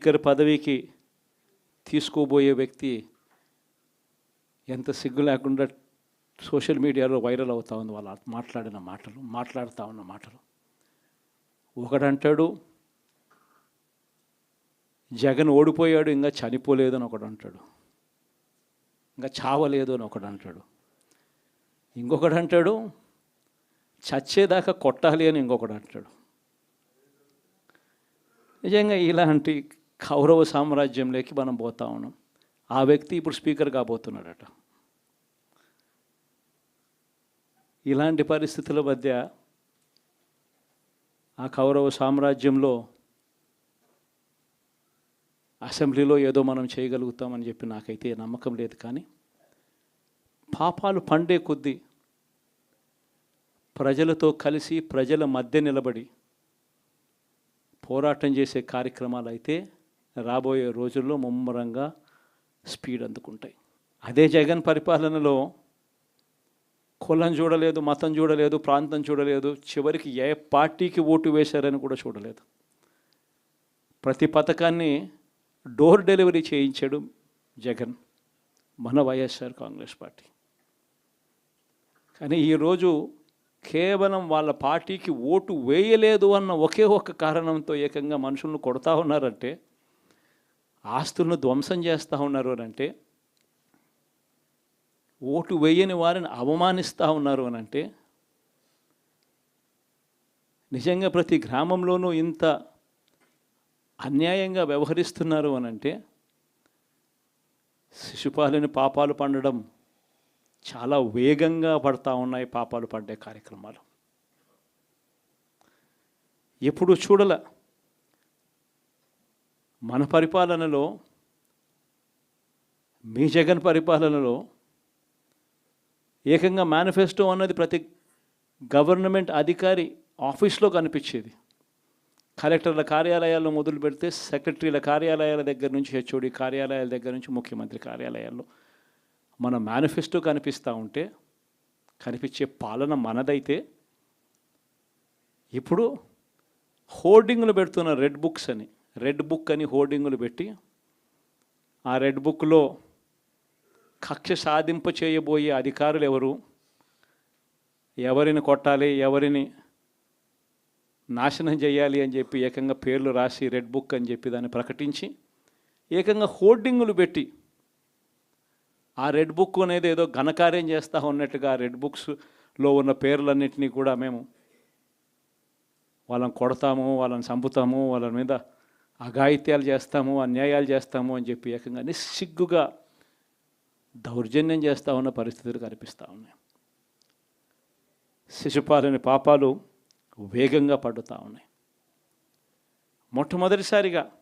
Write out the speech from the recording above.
Speaker పదవికి తీసుకోబోయే వ్యక్తి ఎంత సిగ్గు లేకుండా సోషల్ మీడియాలో వైరల్ అవుతా ఉంది వాళ్ళ మాట్లాడిన మాటలు మాట్లాడుతూ ఉన్న మాటలు. ఒకడంటాడు జగన్ ఓడిపోయాడు ఇంకా చనిపోలేదు అని ఒకడు అంటాడు ఇంకా చావలేదు అని ఒకడు అంటాడు ఇంకొకడు అంటాడు చచ్చేదాకా కొట్టాలి అని ఇంకొకడు అంటాడు నిజంగా ఇలాంటి కౌరవ సామ్రాజ్యంలోకి మనం పోతా ఉన్నాం. ఆ వ్యక్తి ఇప్పుడు స్పీకర్ కాబోతున్నాడట. ఇలాంటి పరిస్థితుల మధ్య ఆ కౌరవ సామ్రాజ్యంలో అసెంబ్లీలో ఏదో మనం చేయగలుగుతామని చెప్పి నాకైతే నమ్మకం లేదు కానీ పాపాలు పండే కొద్దీ ప్రజలతో కలిసి ప్రజల మధ్య నిలబడి పోరాటం చేసే కార్యక్రమాలు అయితే రాబోయే రోజుల్లో ముమ్మరంగా స్పీడ్ అందుకుంటాయి. అదే జగన్ పరిపాలనలో కులం చూడలేదు మతం చూడలేదు ప్రాంతం చూడలేదు చివరికి ఏ పార్టీకి ఓటు వేశారని కూడా చూడలేదు. ప్రతి పథకాన్ని డోర్ డెలివరీ చేయించాడు జగన్ మన వైఎస్ఆర్ కాంగ్రెస్ పార్టీ. కానీ ఈరోజు కేవలం వాళ్ళ పార్టీకి ఓటు వేయలేదు అన్న ఒకే ఒక్క కారణంతో ఏకంగా మనుషులను కొడతా ఉన్నారంటే ఆస్తులను ధ్వంసం చేస్తూ ఉన్నారు అని అంటే ఓటు వేయని వారిని అవమానిస్తూ ఉన్నారు అని అంటే నిజంగా ప్రతి గ్రామంలోనూ ఇంత అన్యాయంగా వ్యవహరిస్తున్నారు అని అంటే శిశుపాలని పాపాలు పండడం చాలా వేగంగా పడతా ఉన్నాయి పాపాలు పడ్డే కార్యక్రమాలు. ఎప్పుడు చూడలే. మన పరిపాలనలో మీ జగన్ పరిపాలనలో ఏకంగా మేనిఫెస్టో అన్నది ప్రతి గవర్నమెంట్ అధికారి ఆఫీస్లో కనిపించేది. కలెక్టర్ల కార్యాలయాల్లో మొదలు పెడితే సెక్రటరీల కార్యాలయాల దగ్గర నుంచి హెచ్ఓడి కార్యాలయాల దగ్గర నుంచి ముఖ్యమంత్రి కార్యాలయాల్లో మన మేనిఫెస్టో కనిపిస్తూ ఉంటే కనిపించే పాలన మనదైతే ఇప్పుడు హోర్డింగ్లు పెడుతున్న రెడ్ బుక్స్ అని రెడ్ బుక్ అని హోర్డింగులు పెట్టి ఆ రెడ్ బుక్లో కక్ష సాధింప చేయబోయే అధికారులు ఎవరు? ఎవరిని కొట్టాలి? ఎవరిని నాశనం చేయాలి అని చెప్పి ఏకంగా పేర్లు రాసి రెడ్ బుక్ అని చెప్పి దాన్ని ప్రకటించి ఏకంగా హోర్డింగులు పెట్టి ఆ రెడ్ బుక్ అనేది ఏదో ఘనకార్యం చేస్తూ ఉన్నట్టుగా రెడ్ బుక్స్లో ఉన్న పేర్లన్నింటినీ కూడా మేము వాళ్ళని కొడతాము వాళ్ళని చంపుతాము వాళ్ళ మీద అఘాయిత్యాలు చేస్తాము అన్యాయాలు చేస్తాము అని చెప్పి ఏకంగా నిస్సిగ్గుగా దౌర్జన్యం చేస్తూ ఉన్న పరిస్థితులు కనిపిస్తూ ఉన్నాయి. శిశుపాలని పాపాలు వేగంగా పడుతూ ఉన్నాయి. మొట్టమొదటిసారిగా